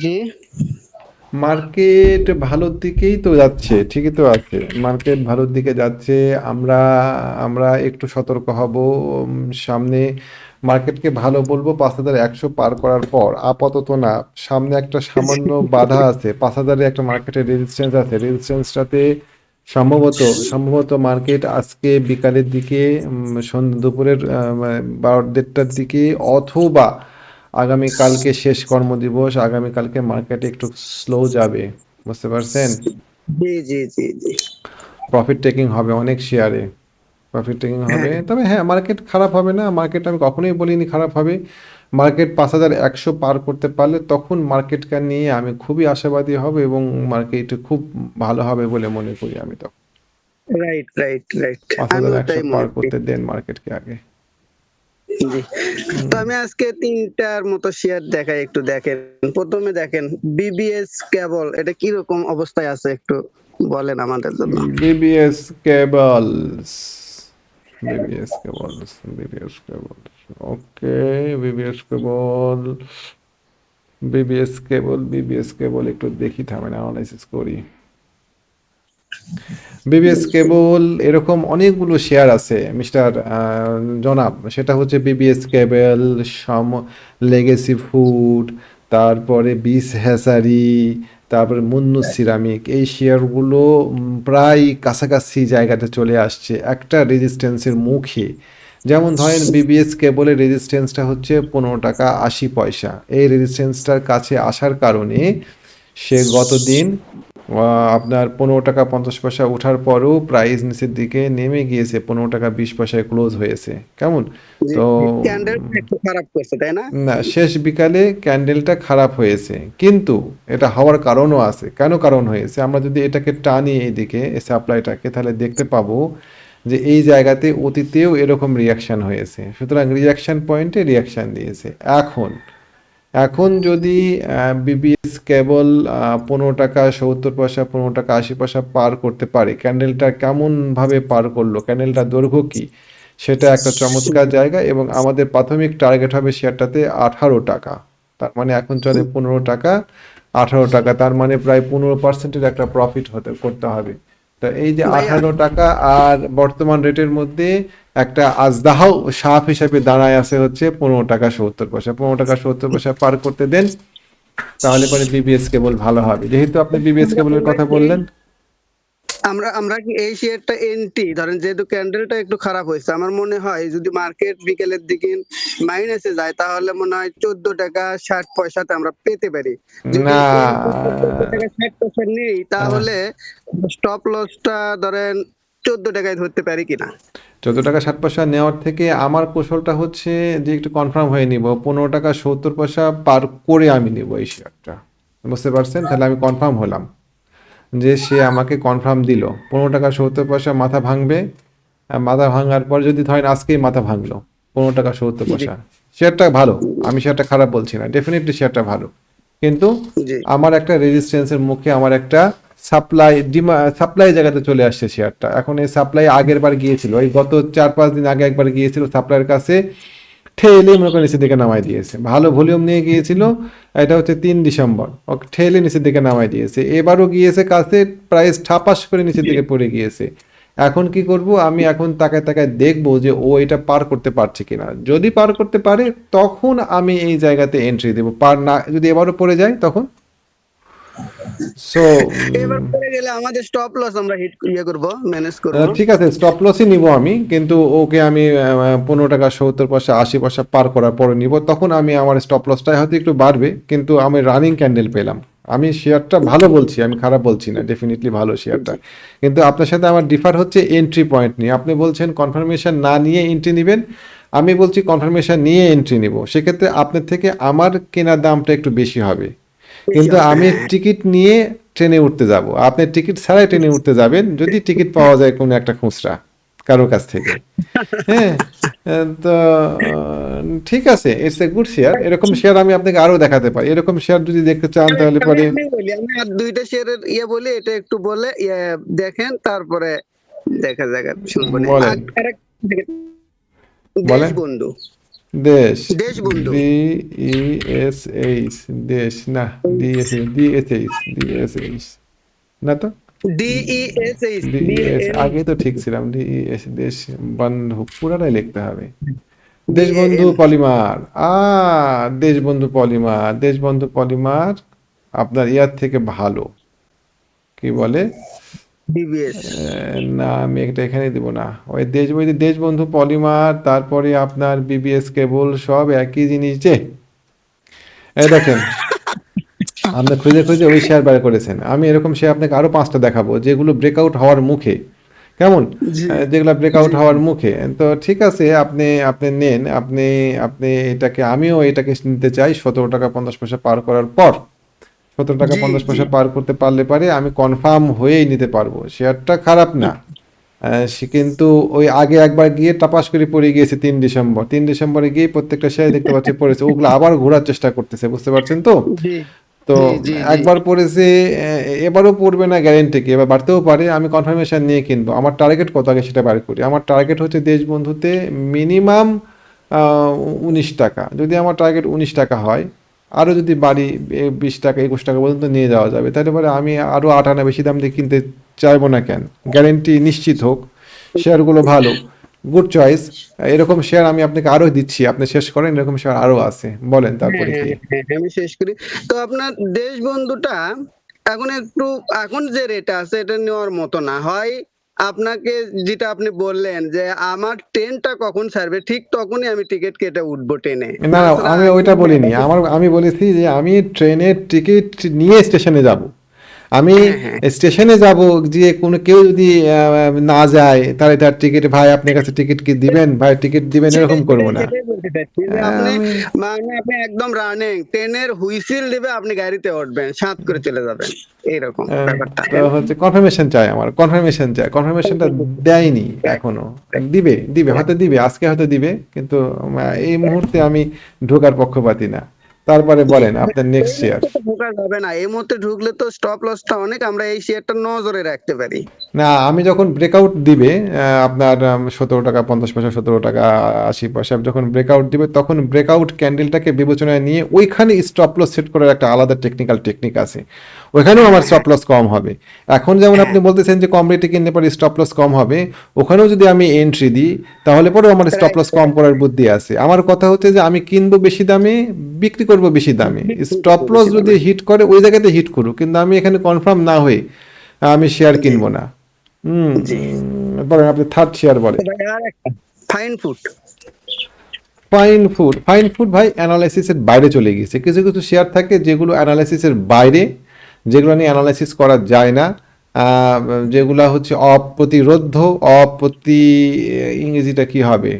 জি। Market ভালোর দিকেই তো যাচ্ছে, ঠিকই তো আছে। মার্কেট ভালোর দিকে যাচ্ছে, আমরা আমরা একটু সতর্ক হব। সামনে মার্কেটকে ভালো বলব, পাঁচ হাজার একশো পার করার পর, আপাতত না, সামনে একটা সামান্য বাধা আছে, পাঁচ হাজারে একটা মার্কেটের রেজিস্ট্যান্স আছে। রেজিস্ট্যান্সটাতে সম্ভবত সম্ভবত মার্কেট আজকে বিকালের দিকে সন্ধ্যা দুপুরের বারো দেড়টার দিকে অথবা আগামী কালকে শেষ কর্মদিবস আগামী কালকে মার্কেটে একটু স্লো যাবে বুঝতে পারছেন? জি জি জি জি। প্রফিট টেকিং হবে অনেক শেয়ারে প্রফিট টেকিং হবে। তবে হ্যাঁ মার্কেট খারাপ হবে না। মার্কেট আমি কখনোই বলিনি খারাপ হবে। মার্কেট পাঁচ হাজার একশো পার করতে পারলে তখন মার্কেটকে নিয়ে আমি খুবই আশাবাদী হব এবং মার্কেট খুব ভালো হবে বলে মনে করি আমি তখন। রাইট রাইট রাইট পাঁচ হাজার একশো পার করতে দেন মার্কেটকে আগে। তো আমি আজকে তিনটার মতো শেয়ার দেখাই, একটু দেখেন। প্রথমে দেখেন বিবিএস কেবল এটা কি রকম অবস্থায় আছে একটু বলেন আমাদের জন্য। BBS cables BBS cables BBS cables okay BBS cable BBS cable BBS cable একটু দেখি থামেন অ্যানালাইসিস করি। বিবিএস কেবল এরকম অনেকগুলো শেয়ার আছে মিস্টার জনাব। সেটা হচ্ছে বিবিএস কেবল সম লেগেসি ফুড তারপরে বিস হ্যাসারি তারপরে মুন্নু সিরামিক এই শেয়ারগুলো প্রায় কাছাকাছি জায়গাতে চলে আসছে একটা রেজিস্ট্যান্সের মুখে। যেমন ধরেন বিবিএস কেবলের রেজিস্ট্যান্সটা হচ্ছে পনেরো টাকা আশি পয়সা। এই রেজিস্ট্যান্সটার কাছে আসার কারণে সে গতদিন আপনার পনেরো টাকা পঞ্চাশ পয়সা ওঠার পরেও প্রাইস নিচের দিকে নেমে গিয়েছে পনেরো টাকা বিশ পয়সায় ক্লোজ হয়েছে। কেমন? তো খারাপ করছে তাই না? না শেষ বিকালে ক্যান্ডেলটা খারাপ হয়েছে। কিন্তু এটা হওয়ার কারণও আছে। কেন কারণ হয়েছে? আমরা যদি এটাকে টানি এইদিকে এই সাপ্লাইটাকে তাহলে দেখতে পাবো যে এই জায়গাতে অতীতেও এরকম রিয়াকশন হয়েছে। সুতরাং রিয়াকশন পয়েন্টে রিয়াকশন দিয়েছে। এখন এখন যদি বিবিএস কেবল পনেরো টাকা, সত্তর পয়সা, পনেরো টাকা, আশি পয়সা পার করতে পারে ক্যান্ডেলটা কেমনভাবে পার করল? ক্যান্ডেলটা দৈর্ঘ্য কী? সেটা একটা চমৎকার জায়গা এবং আমাদের প্রাথমিক টার্গেট হবে শেয়ারটাতে আঠারো টাকা। তার মানে এখন চলে পনেরো টাকা, আঠারো টাকা, তার মানে প্রায় পনেরো পার্সেন্টের একটা প্রফিট হতে, করতে হবে। তো এই যে আঠারো টাকা আর বর্তমান রেটের মধ্যে একটা আজদাহ সাপ হিসাবে দাঁড়ায় আছে হচ্ছে পনেরো টাকা সত্তর পয়সা। পনেরো টাকা সত্তর পয়সা পার করতে দেন তাহলে পরে বিবিএস কেবল ভালো হবে। যেহেতু আপনি বিবিএস কেবলের কথা বললেন আমরা আমরা কি এই শেয়ারটা এনটি ধরেন যেহেতু ক্যান্ডেলটা একটু খারাপ হয়েছে আমার মনে হয় যদি মার্কেট বিকেলের দিকে মাইনাসে যায় তাহলে মনে হয় চোদ্দ টাকা ষাট পয়সাতে আমরা পেতে পারি। না। ষাট পয়সা নেই তাহলে স্টপ লসটা ধরেন চোদ্দ টাকায় ধরতে পারি কিনা? চোদ্দ টাকা ষাট পয়সা নেওয়ার থেকে আমার কৌশলটা হচ্ছে যে একটু কনফার্ম হয়ে নিব পনেরো টাকা সত্তর পয়সা পার করে আমি নিব এই শেয়ারটা বুঝতে পারছেন? তাহলে আমি কনফার্ম হলাম। যে সে আমাকে কনফার্ম দিল। পনেরো টাকা সত্তর পয়সা মাথা ভাঙবে মাথা ভাঙার পর যদি ধরেন আজকেই মাথা ভাঙলো পনেরো টাকা সত্তর পয়সা। শেয়ারটা ভালো আমি শেয়ারটা খারাপ বলছি না ডেফিনেটলি শেয়ারটা ভালো। কিন্তু আমার একটা রেজিস্ট্যান্সের মুখে আমার একটা সাপ্লাই ডিমা সাপ্লাই জায়গাতে চলে আসছে শেয়ারটা এখন এই সাপ্লাই আগের বার গিয়েছিল এই গত চার পাঁচ দিন আগে একবার গিয়েছিল সাপ্লাইয়ের কাছে। ঠেলে মনে করে নিচের দিকে নামাই দিয়েছে। ভালো ভলিউম নিয়ে গিয়েছিল, এটা হচ্ছে তিন ডিসেম্বর। ওকে ঠেলে নিচের দিকে নামাই দিয়েছে। এবারও গিয়েছে, কাছে প্রাইস ঠাপাস করে নিচের দিকে পড়ে গিয়েছে। এখন কি করব? আমি এখন তাকায় তাকায় দেখব যে ও এটা পার করতে পারছে কিনা। যদি পার করতে পারে, তখন আমি এই জায়গাতে এন্ট্রি দেবো। পার না, যদি এবারও পড়ে যায়, তখন সো এবার পরে গেলে আমাদের স্টপ লস আমরা হিট ইয়ে করব ম্যানেজ করব। ঠিক আছে স্টপ লসই নিব আমি কিন্তু ওকে আমি পনেরো টাকা সত্তর পয়সা আশি পয়সা পার করার পরে নিব। তখন আমি আমার স্টপ লসটা হয়তো একটু বাড়বে কিন্তু আমি রানিং ক্যান্ডেল পেলাম। আমি শেয়ারটা ভালো বলছি আমি খারাপ বলছি না ডেফিনেটলি ভালো শেয়ারটা কিন্তু আপনার সাথে আমার ডিফার হচ্ছে এন্ট্রি পয়েন্ট নিয়ে। আপনি বলছেন কনফার্মেশন না নিয়ে এন্ট্রি নেবেন আমি বলছি কনফার্মেশন নিয়ে এন্ট্রি নিব। সেক্ষেত্রে আপনার থেকে আমার কেনার দামটা একটু বেশি হবে। কিন্তু আমি টিকিট নিয়ে ট্রেনে উঠতে যাব। আপনি টিকিট ছাড়াই ট্রেনে উঠতে যাবেন যদি টিকিট পাওয়া যায় কোনো একটা খুচরা কারোর কাছ থেকে। হ্যাঁ তো ঠিক আছে ইটস এ গুড শেয়ার এরকম শেয়ার আমি আপনাকে আরও দেখাতে পারি। এরকম শেয়ার যদি দেখতে চান তাহলে পরে আমি আর দুইটা শেয়ারের ইয়ে বলি এটা একটু বলে ইয়ে দেখেন তারপরে দেখা যাক আর শুনব না। বলেন। আর- Desh Deshbandhu. D E S H Desh না D S H D S H D S H না তো ডিইএসএইচ ডি এস আগে তো ঠিক ছিলাম ডি ই এস দেশ বন্ধু পুরাটাই লিখতে হবে দেশবন্ধু পলিমার আ দেশবন্ধু পলিমার দেশবন্ধু পলিমার আপনার ইয়ার থেকে ভালো কি বলে ডিবিএস না আমি এটা এখানে দিব না। ওই দেশবন্ধু পলিমার তারপরে আপনার বিবিএস কেবল সব একই জিনিস যে। এই দেখেন আপনি খুঁজে খুঁজে ওই শেয়ার বার করেছেন। আমি এরকম শেয়ার আপনাকে আরও পাঁচটা দেখাবো যেগুলো ব্রেকআউট হওয়ার মুখে। কেমন? যেগুলো ব্রেকআউট হওয়ার মুখে। তো ঠিক আছে আপনি আপনি নেন আপনি আপনি এটাকে আমিও এটাকে নিতে চাই সতেরো টাকা পঞ্চাশ পয়সা পার করার পর। সতেরো টাকা পঞ্চাশ পয়সা পার করতে পারলে পারে আমি কনফার্ম হয়েই নিতে পারব। শেয়ারটা খারাপ না। সে কিন্তু ওই আগে একবার গিয়ে টাপাস করে পড়ে গিয়েছে তিন ডিসেম্বর। তিন ডিসেম্বরে গিয়ে প্রত্যেকটা শেয়ার দেখতে পাচ্ছি পড়েছে। ওগুলো আবার ঘোরার চেষ্টা করতেছে বুঝতে পারছেন তো? তো। একবার পড়েছে এবারও পড়বে না গ্যারেন্টি কি? এবার বাড়তেও পারে আমি কনফার্মেশন নিয়ে কিনবো। আমার টার্গেট কত আগে সেটা বার করি? আমার টার্গেট হচ্ছে দেশবন্ধুতে মিনিমাম উনিশ টাকা। যদি আমার টার্গেট উনিশ টাকা হয় আরও যদি বাড়ি বিশ টাকা একুশ টাকা পর্যন্ত নিয়ে যাওয়া যাবে তাহলে পরে আমি আরও আট আনা বেশি দাম দিয়ে কিনতে চাইব না কেন? গ্যারেন্টি নিশ্চিত হোক শেয়ারগুলো ভালো গুড চয়েস এরকম শেয়ার আমি আপনাকে আরও দিচ্ছি আপনি শেষ করেন এরকম শেয়ার আরও আছে বলেন তারপরে কি? হ্যাঁ, হ্যাঁ, আমি শেষ করি। তো আপনার দেশবন্ধুটা এখন একটু এখন যে রেট আছে এটা নেওয়ার মতো না হয় আপনাকে যেটা আপনি বললেন যে আমার ট্রেনটা কখন ছাড়বে ঠিক তখনই আমি টিকিট কেটে উঠবো ট্রেনে না আমি ওইটা বলিনি। আমার আমি বলেছি যে আমি ট্রেনের টিকিট নিয়ে স্টেশনে যাব। আমি হ্যাঁ, স্টেশনে যাব যে কোনো কেউ যদি না যায় তাহলে তার টিকিট ভাই আপনার কাছে টিকিট কি দিবেন? ভাই টিকিট দিবেন এরকম করব না। মানে আপনি একদম রানিং ট্রেনের হুইসিল দিবে আপনি গাড়িতে উঠবেন সাত করে চলে যাবেন। এইরকম আহ, ব্যাপারটা। হচ্ছে কনফার্মেশন চাই আমার কনফার্মেশন চাই। কনফার্মেশনটা দেয়নি এখনও। দিবে দিবে হয়তো দিবে আজকে হয়তো দিবে কিন্তু এই মুহূর্তে আমি ঢোকার পক্ষপাতি না। তারপরে বলেন আপনার নেক্সট শেয়ার ঢোকা যাবে না। এই মুহূর্তে ঢুকলে তো স্টপ লসটা অনেক আমরা এই শেয়ারটা নজরে রাখতে পারি। না আমি যখন ব্রেকআউট দিবে আপনার সতেরো টাকা পঞ্চাশ পয়সা সতেরো টাকা আশি পয়সা যখন ব্রেকআউট দিবে তখন ব্রেকআউট ক্যান্ডেলটাকে বিবেচনায় নিয়ে ওইখানে স্টপ লস সেট করার একটা আলাদা টেকনিক্যাল টেকনিক আছে। ওইখানেও আমার স্টপ লস কম হবে। এখন যেমন আপনি বলতেছেন যে কম রেটে কিনলে পরে স্টপ লস কম হবে ওখানেও যদি আমি এন্ট্রি দিই তাহলে পরেও আমার স্টপ লস কম করার বুদ্ধি আছে। আমার কথা হচ্ছে যে আমি কিনবো বেশি দামে বিক্রি করব বেশি দামে। স্টপ লস যদি হিট করে ওই জায়গাতে হিট করুক কিন্তু আমি এখানে কনফার্ম না হয়ে আমি শেয়ার কিনবো না। হুম বলেন আপনি থার্ড শেয়ার বলেন। Fine food fine food fine food ভাই অ্যানালাইসিসের বাইরে চলে গেছে কিছু কিছু শেয়ার থাকে যেগুলো অ্যানালাইসিসের বাইরে যেগুলো নিয়ে অ্যানালাইসিস করা যায় না যেগুলা হচ্ছে অপ্রতিরোধ্য অপ্রতি ইংরেজিটা কি হবে?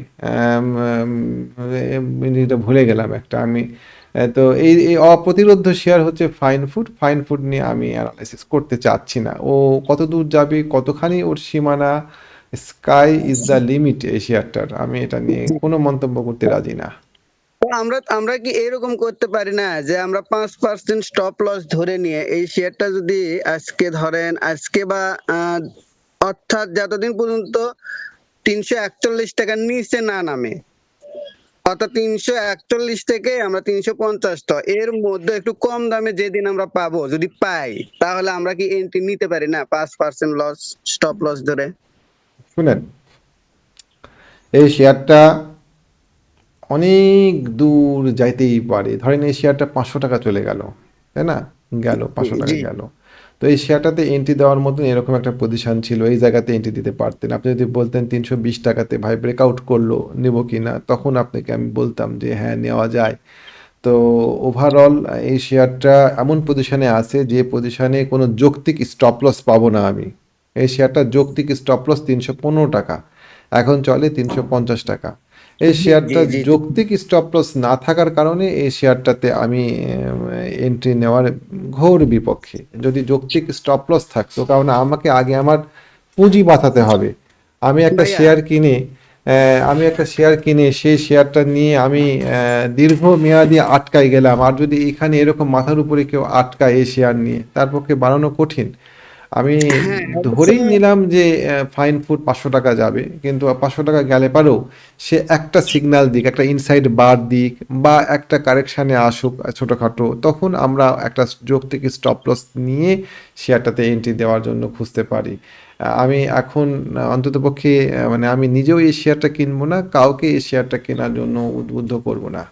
ইংরেজিটা ভুলে গেলাম একটা আমি। তো এই এই অপ্রতিরোধ্য শেয়ার হচ্ছে ফাইন ফুড ফাইন ফুড নিয়ে আমি অ্যানালাইসিস করতে চাচ্ছি না। ও কত দূর যাবে, কতখানি ওর সীমানা? স্কাই ইজ দ্য লিমিট এই শেয়ারটার আমি এটা নিয়ে কোনো মন্তব্য করতে রাজি না। আমরা আমরা কি এরকম করতে পারি না যে আমরা পাঁচ পার্সেন্ট স্টপ লস ধরে নিয়ে এই শেয়ারটা যদি আজকে ধরেন, আজকে বা অর্থাৎ যতদিন পর্যন্ত তিনশো একচল্লিশ টাকার নিচে না নামে, অর্থাৎ তিনশো একচল্লিশ থেকে আমরা তিনশো পঞ্চাশ তো এর মধ্যে একটু কম দামে যেদিন আমরা পাবো, যদি পাই, তাহলে আমরা কি এন্ট্রি নিতে পারি না পাঁচ পার্সেন্ট লস স্টপ লস ধরে? শুনেন, এই শেয়ারটা অনেক দূর যাইতেই পারে। ধরেন এই শেয়ারটা পাঁচশো টাকা চলে গেল তাই না? গেল পাঁচশো টাকা। গেল। তো এই শেয়ারটাতে এন্ট্রি দেওয়ার মতন এরকম একটা পজিশন ছিল এই জায়গাতে এন্ট্রি দিতে পারতেন। আপনি যদি বলতেন তিনশো বিশ টাকাতে ভাই ব্রেকআউট করল নেব কি না তখন আপনাকে আমি বলতাম যে হ্যাঁ নেওয়া যায়। তো ওভারঅল এই শেয়ারটা এমন পজিশনে আছে যে পজিশনে কোনো যৌক্তিক স্টপ লস পাবো না আমি। এই শেয়ারটা যৌক্তিক স্টপ লস তিনশো পনেরো টাকা। এখন চলে তিনশো পঞ্চাশ টাকা। এই শেয়ারটা। যৌক্তিক স্টপ লস না থাকার কারণে এই শেয়ারটাতে আমি এন্ট্রি নেওয়ার ঘোর বিপক্ষে। যদি যৌক্তিক স্টপ লস থাকতো কারণ আমাকে আগে আমার পুঁজি বাঁচাতে হবে। আমি একটা শেয়ার কিনে আহ, আমি একটা শেয়ার কিনে সেই শেয়ারটা নিয়ে আমি দীর্ঘ মেয়াদি আটকাই গেলাম। আর যদি এখানে এরকম মাথার উপরে কেউ আটকায় এই শেয়ার নিয়ে তার পক্ষে বানানো কঠিন। আমি হ্যাঁ, ধরেই নিলাম যে ফাইন ফুড পাঁচশো টাকা যাবে কিন্তু পাঁচশো টাকা গেলে পারেও সে একটা সিগন্যাল দিক একটা ইনসাইড বার দিক বা একটা কারেকশানে আসুক ছোটোখাটো তখন আমরা একটা যৌক্তিক স্টপ লস নিয়ে শেয়ারটাতে এন্ট্রি দেওয়ার জন্য খুঁজতে পারি। আমি এখন অন্ততপক্ষে মানে আমি নিজেও এই শেয়ারটা কিনবো না কাউকে এই শেয়ারটা কেনার জন্য উদ্বুদ্ধ করব না।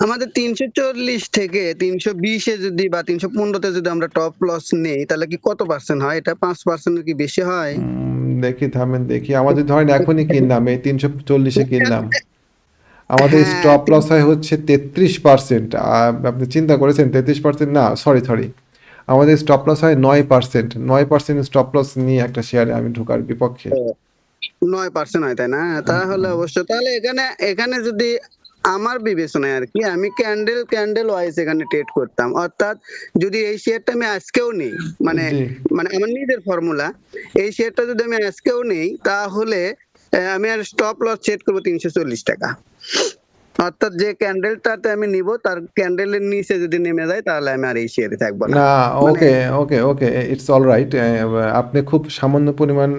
আমাদের তিনশো চল্লিশ থেকে তিনশো বিশে যদি বা তিনশো পনেরোতে যদি আমরা টপ লস নেই তাহলে কি কত পার্সেন্ট হয়? এটা পাঁচ পার্সেন্টের কি বেশি হয়? দেখি থামেন দেখি। আমাদের ধরেন এখনই কিনলাম এই তিনশো চল্লিশে কিনলাম। আমাদের হ্যাঁ, স্টপ লস হয় হচ্ছে তেত্রিশ পার্সেন্ট আপনি চিন্তা করেছেন তেত্রিশ পার্সেন্ট না সরি সরি আমাদের স্টপ লস হয় নয় পার্সেন্ট নয় পার্সেন্ট স্টপ লস নিয়ে একটা শেয়ারে আমি ঢোকার বিপক্ষে। নয় পার্সেন্ট হয় তাই না? তাহলে অবশ্য তাহলে এখানে এখানে যদি আমার বিবেচনায় আর কি আমি ক্যান্ডেল ক্যান্ডেল ওয়াইজ এখানে ট্রেড করতাম। অর্থাৎ যদি এই শেয়ারটা আমি আজকেও নেই মানে মানে আমার নিজের ফর্মুলা এই শেয়ারটা যদি আমি আজকেও নেই তাহলে আমি আর স্টপ লস সেট করব তিনশো চল্লিশ টাকা। অর্থাৎ যে ক্যান্ডেলটাতে আমি নিব তার ক্যান্ডেলের নিচে যদি নেমে যায় তাহলে আমি আর এই শেয়ারে থাকব না। না okay okay okay it's all right আপনি খুব সামান্য পরিমাণ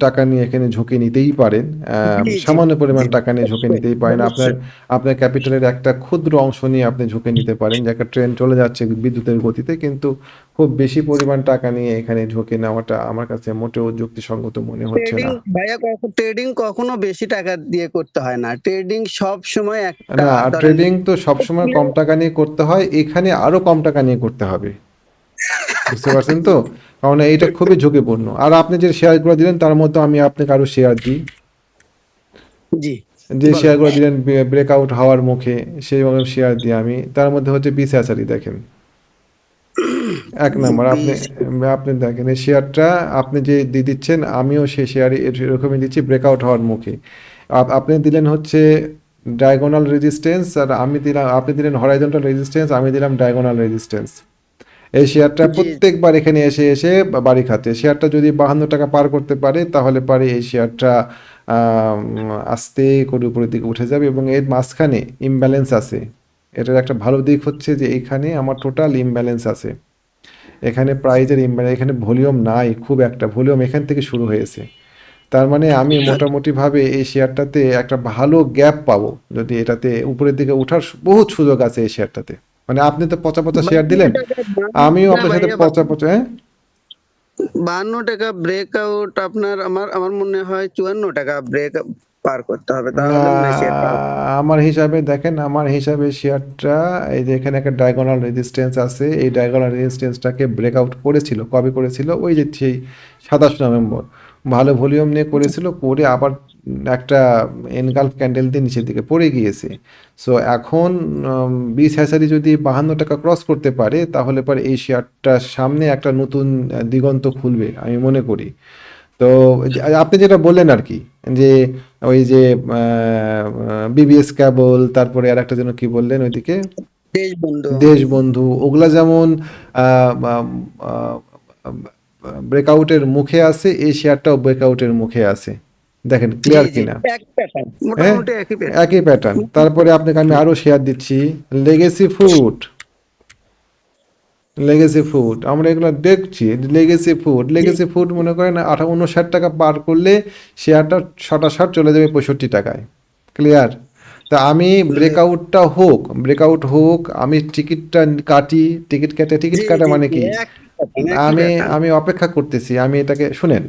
টাকা নিয়ে এখানে ঝুঁকি নিতেই পারেন। সামান্য পরিমাণ টাকা নিয়ে ঝুঁকি নিতেই পারেন। আপনার আপনার ক্যাপিটালের একটা ক্ষুদ্র অংশ নিয়ে আপনি ঝুঁকি নিতে পারেন যে একটা ট্রেন চলে যাচ্ছে বিদ্যুতের গতিতে কিন্তু খুব বেশি পরিমাণ টাকা নিয়ে এখানে ঝুঁকি নেওয়াটা আমার কাছে মোটেও যুক্তিসঙ্গত মনে হচ্ছে না। ভাইয়া ট্রেডিং কখনো বেশি টাকা দিয়ে করতে হয় না। ট্রেডিং সব সময় একটা ট্রেডিং তো সবসময় কম টাকা নিয়ে করতে হয় এখানে আরও কম টাকা নিয়ে করতে হবে। বুঝতে পারছেন তো? কারণ এইটা খুবই ঝুঁকিপূর্ণ। আর আপনি যে শেয়ারগুলো দিলেন তার মধ্যে আমি আপনাকে আরও শেয়ার দিই। জি যে শেয়ারগুলো দিলেন ব্রেকআউট হওয়ার মুখে সেইভাবে শেয়ার দিই আমি। তার মধ্যে হচ্ছে বিশ হাজারই দেখেন। এক নাম্বার আপনি আপনি দেখেন এই শেয়ারটা আপনি যে দিয়ে দিচ্ছেন আমিও সেই শেয়ারে এরকমই দিচ্ছি ব্রেকআউট হওয়ার মুখে। আপনি দিলেন হচ্ছে ডায়াগোনাল রেজিস্ট্যান্স আর আমি দিলাম আপনি দিলেন হরাইজন্টাল রেজিস্ট্যান্স আমি দিলাম ডায়াগোনাল রেজিস্ট্যান্স এই শেয়ারটা প্রত্যেকবার এখানে এসে এসে বাড়ি খাচ্ছে। শেয়ারটা যদি বাহান্ন টাকা পার করতে পারে তাহলে পারে এই শেয়ারটা আস্তে করে উপরের দিকে উঠে যাবে এবং এর মাঝখানে ইমব্যালেন্স আছে। এটার একটা ভালো দিক হচ্ছে যে এখানে আমার টোটাল ইমব্যালেন্স আছে। এখানে প্রাইজের ইমব্যালেন্স এখানে ভলিউম নাই খুব একটা ভলিউম এখান থেকে শুরু হয়েছে। তার মানে আমি মোটামুটিভাবে এই শেয়ারটাতে একটা ভালো গ্যাপ পাবো যদি এটাতে উপরের দিকে ওঠার বহুত সুযোগ আছে এই শেয়ারটাতে। মানে আপনি তো পচা পচা শেয়ার দিলেন আমিও আপনার সাথে পচা পচা হ্যাঁ? বাহান্ন টাকা ব্রেকআউট আপনার আমার আমার মনে হয় চুয়ান্ন টাকা ব্রেক পার করতে হবে তাহলে মনে হয় আমার হিসাবে দেখেন আমার হিসাবে শেয়ারটা এই যে এখানে একটা ডায়াগোনাল রেজিস্ট্যান্স আছে এই ডায়াগোনাল রেজিস্ট্যান্সটাকে ব্রেকআউট করেছিল কবে করেছিল? ওই যে সেই সাতাশ নভেম্বর। ভালো ভলিউম নিয়ে করেছিল করে আবার একটা এনগালফ ক্যান্ডেল দিয়ে নিচের দিকে পড়ে গিয়েছে। সো এখন বিশ হ্যাসারি যদি বাহান্ন টাকা ক্রস করতে পারে তাহলে পরে এই শেয়ারটার সামনে একটা নতুন দিগন্ত খুলবে আমি মনে করি। তো আপনি যেটা বললেন আর কি যে ওই যে বিবিএস ক্যাবল তারপরে আর একটা যেন কি বললেন ওইদিকে? দেশবন্ধু। দেশবন্ধু ওগুলা যেমন ব্রেকআউটের মুখে আছে এই শেয়ারটাও ব্রেকআউটের মুখে আছে। দেখেন ক্লিয়ার কিনা? মোটামুটি একই প্যাটার্ন তারপরে আপনাকে আমি আরও শেয়ার দিচ্ছি। লেগেসি ফুড লেগেসি ফুড আমরা এগুলো দেখছি লেগেসি ফুড লেগেসি ফুড মনে করেন আঠা উনষাট টাকা পার করলে শেয়ারটা ষাট চলে যাবে পঁয়ষট্টি টাকায়। ক্লিয়ার তা আমি ব্রেকআউটটা হোক ব্রেকআউট হোক আমি টিকিটটা কাটি টিকিট কেটে টিকিট কাটা মানে কি? আমি আমি অপেক্ষা করতেছি আমি এটাকে শুনেন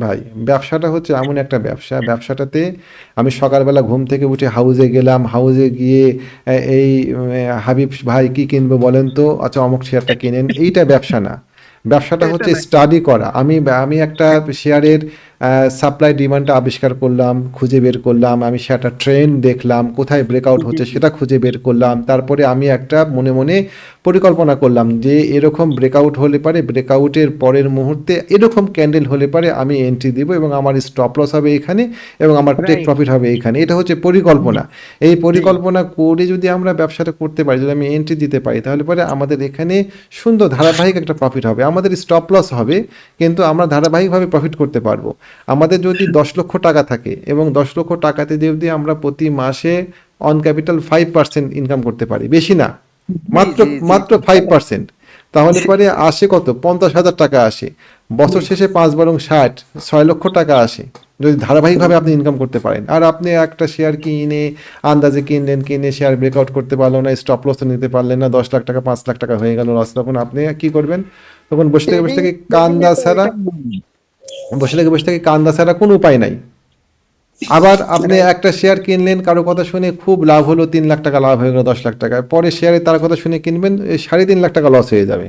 ভাই ব্যবসাটা হচ্ছে এমন একটা ব্যবসা ব্যবসাটাতে আমি সকালবেলা ঘুম থেকে উঠে হাউজে গেলাম হাউজে গিয়ে এই হাবিব ভাই কি কিনবো বলেন তো আচ্ছা অমুক শেয়ারটা কিনেন এইটা ব্যবসা না। ব্যবসাটা হচ্ছে স্টাডি করা। আমি আমি একটা শেয়ারের সাপ্লাই ডিমান্ডটা আবিষ্কার করলাম খুঁজে বের করলাম আমি সেটা ট্রেন্ড দেখলাম কোথায় ব্রেকআউট হচ্ছে সেটা খুঁজে বের করলাম তারপরে আমি একটা মনে মনে পরিকল্পনা করলাম যে এরকম ব্রেকআউট হলে পারে ব্রেকআউটের পরের মুহূর্তে এরকম ক্যান্ডেল হলে পারে আমি এন্ট্রি দিব এবং আমার স্টপ লস হবে এখানে এবং আমার টেক প্রফিট হবে এখানে। এটা হচ্ছে পরিকল্পনা। এই পরিকল্পনা করে যদি আমরা ব্যবসাটা করতে পারি যদি আমি এন্ট্রি দিতে পারি তাহলে পরে আমাদের এখানে সুন্দর ধারাবাহিক একটা প্রফিট হবে। আমাদের স্টপ লস হবে কিন্তু আমরা ধারাবাহিকভাবে প্রফিট করতে পারব। আমাদের যদি দশ লক্ষ টাকা থাকে এবং দশ লক্ষ টাকাতে যদি আমরা প্রতি মাসে on capital five percent income করতে পারি বেশি না মাত্র। মাত্র ফাইভ পার্সেন্ট তাহলে পরে আসে কত? পঞ্চাশ হাজার টাকা আসে। বছর শেষে পাঁচ বরং ষাট ছয় লক্ষ টাকা আসে। যদি ধারাবাহিকভাবে আপনি ইনকাম করতে পারেন। আর আপনি একটা শেয়ার কিনে আন্দাজে কিনলেন কিনে শেয়ার ব্রেকআউট করতে পারল না স্টপ লস নিতে পারলেন না দশ লাখ টাকা পাঁচ লাখ টাকা হয়ে গেল লস তখন আপনি কি করবেন? তখন বসে থেকে বসে থেকে কান্দা ছাড়া বসে থেকে বসে থেকে কান্দা ছাড়া কোনো উপায় নাই। আবার আপনি একটা শেয়ার কিনলেন কারও কথা শুনে খুব লাভ হলো তিন লাখ টাকা লাভ হয়ে গেলো দশ লাখ টাকা। পরে শেয়ারে তার কথা শুনে কিনবেন সাড়ে তিন লাখ টাকা লস হয়ে যাবে।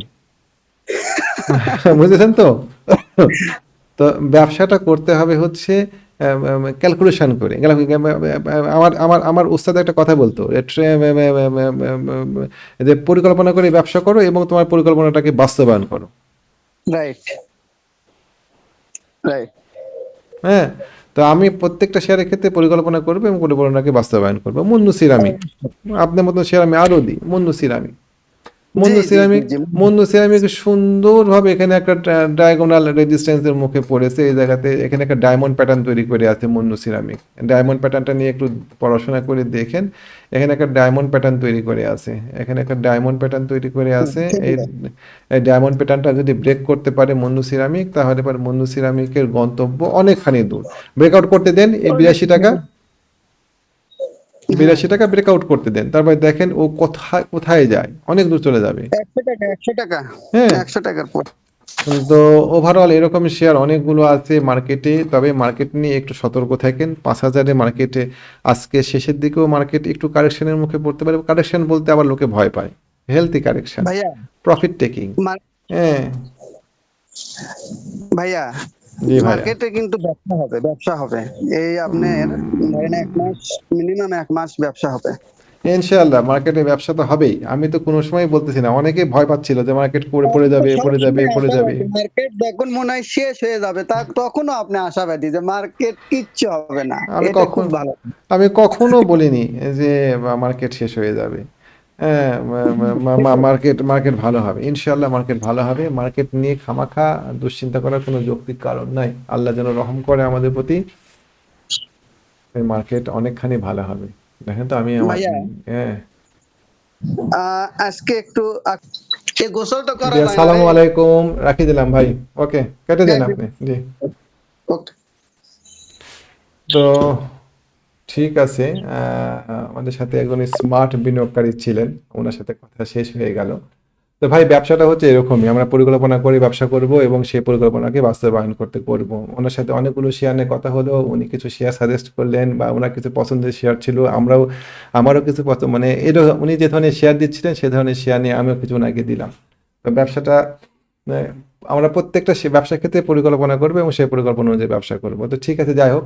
বুঝেছেন তো? তো ব্যবসাটা করতে হবে হচ্ছে ক্যালকুলেশন করে। আমার আমার আমার উস্তাদ একটা কথা বলতো যে পরিকল্পনা করে ব্যবসা করো এবং তোমার পরিকল্পনাটাকে বাস্তবায়ন করো। রাইট রাইট হ্যাঁ তো আমি প্রত্যেকটা শেয়ারের ক্ষেত্রে পরিকল্পনা করব এবং পরিকল্পনাকে বাস্তবায়ন করব। মুন্নু সিরামিক। আপনার মতো শেয়ার আমি আরও দিই। Monno ceramic. Monno ceramic. Monno ceramic সুন্দরভাবে এখানে একটা ডায়াগোনাল রেজিস্ট্যান্সের মুখে পড়েছে। এই জায়গাতে এখানে একটা ডায়মন্ড প্যাটার্ন তৈরি করে আছে মুন্নু সিরামিক। ডায়মন্ড প্যাটার্নটা নিয়ে একটু পড়াশোনা করে দেখেন। এখানে একটা ডায়মন্ড প্যাটার্ন তৈরি করে আছে। এখানে একটা ডায়মন্ড প্যাটার্ন তৈরি করে আছে। এই ডায়মন্ড প্যাটার্নটা যদি ব্রেক করতে পারে মন্নু সিরামিক তাহলে পরে মন্নু সিরামিকের গন্তব্য অনেকখানি দূর। ব্রেকআউট করতে দেন এই বিরাশি টাকা। বিরাশি টাকা ব্রেকআউট করতে দেন। তারপরে দেখেন ও কোথায় কোথায় যায়? অনেক দূর চলে যাবে। একশো টাকা একশো টাকা। হ্যাঁ। একশো টাকার পর। তো ওভারঅল এরকম শেয়ার অনেকগুলো আছে মার্কেটে তবে মার্কেট নিয়ে একটু সতর্ক থাকেন। পাঁচ হাজারের মার্কেটে আজকে শেষের দিকেও মার্কেট একটু কারেকশনের মুখে পড়তে পারে। কারেকশন বলতে আবার লোকে ভয় পায়। হেলদি কারেকশন প্রফিট টেকিং হ্যাঁ। ভাইয়া মার্কেটে কিন্তু ব্যবসা হবে ব্যবসা হবে। এই আপনার এক মাস মিনিমাম এক মাস ব্যবসা হবে। ইনশাআল্লাহ মার্কেটে ব্যবসা তো হবেই। আমি তো কোনো সময় বলতেছি না অনেকে ভয় পাচ্ছিল যে মার্কেট পড়ে পড়ে যাবে পড়ে যাবে পড়ে যাবে। মার্কেট যখন মনে হয় শেষ হয়ে যাবে তা তখনও আপনি আশাবাদী যে মার্কেট কিচ্ছু হবে না। আমি কখন- ভালো। আমি কখনো বলিনি যে মার্কেট শেষ হয়ে যাবে। হ্যাঁ মার্কেট মার্কেট ভালো হবে। ইনশাআল্লাহ মার্কেট ভালো হবে। মার্কেট নিয়ে খামাখা দুশ্চিন্তা করার কোনো যৌক্তিক কারণ নাই। আল্লাহ যেন রহম করে আমাদের প্রতি। মার্কেট অনেকখানি ভালো হবে। দেখেন তো আমি হ্যাঁ। আজকে একটু এই গোসলটা করা লাগে আসসালামু আলাইকুম। রাখি দিলাম ভাই। ওকে কেটে দিন। আপনি। জি। ওকে। তো ঠিক আছে আহ, আমাদের সাথে একজন স্মার্ট বিনিয়োগকারী ছিলেন। ওনার সাথে কথা শেষ হয়ে গেল। তো ভাই, ব্যবসাটা হচ্ছে এরকমই। আমরা পরিকল্পনা করে ব্যবসা করব এবং সেই পরিকল্পনাকে বাস্তবায়ন করতে করব। ওনার সাথে অনেকগুলো শেয়ার নিয়ে কথা হলো, উনি কিছু শেয়ার সাজেস্ট করলেন বা ওনার কিছু পছন্দের শেয়ার ছিল। আমরাও, আমারও কিছু পছন্দ মানে এর উনি যে ধরনের শেয়ার দিচ্ছিলেন, সে ধরনের শেয়ার নিয়ে আমিও কিছু ওনাকে দিলাম। তো ব্যবসাটা আমরা প্রত্যেকটা সে ব্যবসা ক্ষেত্রে পরিকল্পনা করব এবং সেই পরিকল্পনা অনুযায়ী ব্যবসা করব। তো ঠিক আছে, যাই হোক।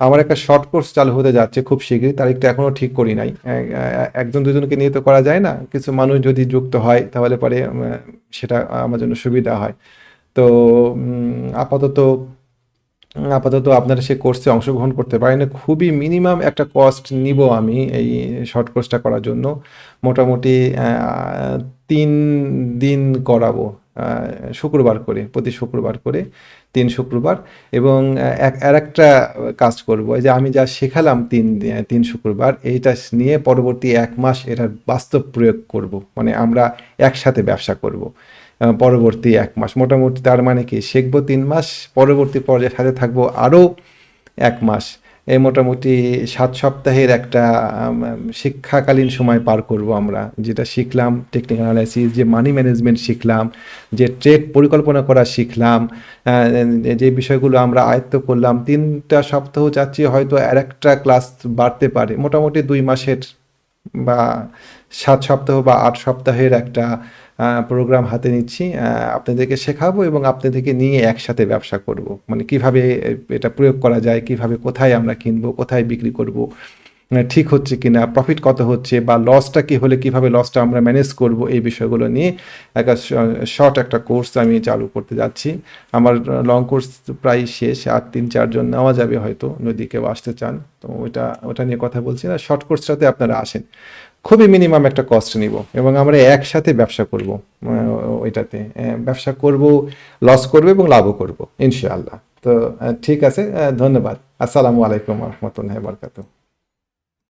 আমার একটা শর্ট কোর্স চালু হতে যাচ্ছে খুব শীঘ্রই তারিখটা এখনও ঠিক করি নাই। একজন দুজনকে নিয়ে তো করা যায় না, কিছু মানুষ যদি যুক্ত হয় তাহলে পরে সেটা আমার জন্য সুবিধা হয়। তো আপাতত আপাতত আপনারা সেই কোর্সে অংশগ্রহণ করতে পারেন। খুবই মিনিমাম একটা কস্ট নিব আমি এই শর্ট কোর্সটা করার জন্য। মোটামুটি তিন দিন করাবো। শুক্রবার করে, প্রতি শুক্রবার করে, তিন শুক্রবার এবং এক, আর একটা কাজ করব যে আমি যা শেখালাম তিন তিন শুক্রবার, এইটা নিয়ে পরবর্তী এক মাস এটার বাস্তব প্রয়োগ করব মানে আমরা একসাথে ব্যবসা করব পরবর্তী এক মাস। মোটামুটি তার মানে কি, শিখব তিন মাস, পরবর্তী পর্যায়ে সাথে থাকব আরও এক মাস। মোটামুটি সাত সপ্তাহের একটা শিক্ষাকালীন সময় পার করব আমরা। যেটা শিখলাম টেকনিক্যাল অ্যানালাইসিস যে মানি ম্যানেজমেন্ট শিখলাম, যে ট্রেড পরিকল্পনা করা শিখলাম যে বিষয়গুলো আমরা আয়ত্ত করলাম, তিনটা সপ্তাহ যাচ্ছি হয়তো আর একটা ক্লাস বাড়তে পারে। মোটামুটি দুই মাসের বা সাত সপ্তাহ বা আট সপ্তাহের একটা প্রোগ্রাম হাতে নিচ্ছি আপনাদেরকে শেখাবো এবং আপনাদেরকে নিয়ে একসাথে ব্যবসা করব। মানে কীভাবে এটা প্রয়োগ করা যায়, কীভাবে কোথায় আমরা কিনবো, কোথায় বিক্রি করব ঠিক হচ্ছে কি না প্রফিট কত হচ্ছে বা লসটা কি হলে কীভাবে লসটা আমরা ম্যানেজ করব, এই বিষয়গুলো নিয়ে একটা শর্ট একটা কোর্স আমি চালু করতে যাচ্ছি। আমার লং কোর্স প্রায় শেষ, আর তিন চারজন নেওয়া যাবে হয়তো, যদি কেউ আসতে চান। তো ওইটা ওটা নিয়ে কথা বলছি না শর্ট কোর্সটাতে আপনারা আসেন। খুবই মিনিমাম একটা কস্ট নিব এবং আমরা একসাথে ব্যবসা করব ওইটাতে। ব্যবসা করব লস করব এবং লাভও করব, ইনশাআল্লাহ। তো ঠিক আছে ধন্যবাদ। আসসালামু আলাইকুম রহমতুল্লাহ বরকাত